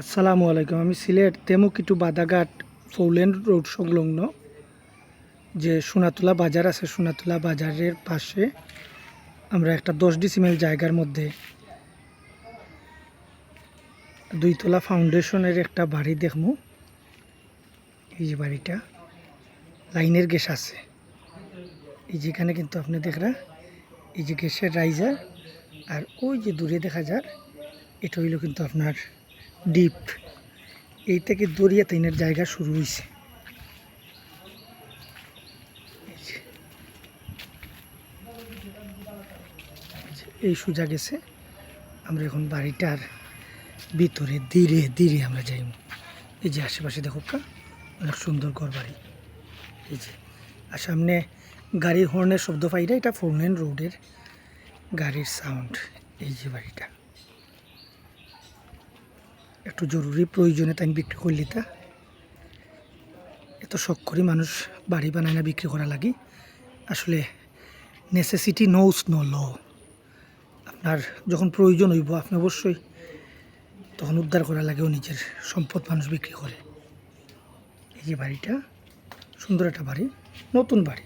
আসসালামু আলাইকুম। আমি সিলেট তেমুকিটু বাদাঘাট ফৌলেন রোড সংলগ্ন যে সোনাতলা বাজার আছে, সোনাতলা বাজারের পাশে আমরা একটা দশ ডিসিমেল জায়গার মধ্যে দুইতলা ফাউন্ডেশনের একটা বাড়ি দেখব এই যে বাড়িটা, লাইনের গ্যাস আছে। এই যেখানে কিন্তু আপনি দেখরা, এই যে গ্যাসের রাইজার আর ওই যে দূরে দেখা যায় এটা হইল কিন্তু আপনার ডিপ। এই থেকে দরিয়া তাইনের জায়গা শুরু হয়েছে এই সোজা গেছে। আমরা এখন বাড়িটার ভিতরে ধীরে ধীরে আমরা যাই। এই যে আশেপাশে দেখো কা, অনেক সুন্দর ঘর বাড়ি। এই যে, আর সামনে গাড়ির হর্নের শব্দ পাইরা এটা ফোর লেন রোডের গাড়ির সাউন্ড এই যে বাড়িটা। একটু জরুরি প্রয়োজনে তাই বিক্রি করলি তা। এত শখ করি মানুষ বাড়ি বানায় না বিক্রি করা লাগি। আসলে নেসেসিটি নোস নো ল আপনার যখন প্রয়োজন হইব, আপনি অবশ্যই তখন উদ্ধার করা লাগেও নিজের সম্পদ মানুষ বিক্রি করে। এই যে বাড়িটা, সুন্দর একটা বাড়ি, নতুন বাড়ি।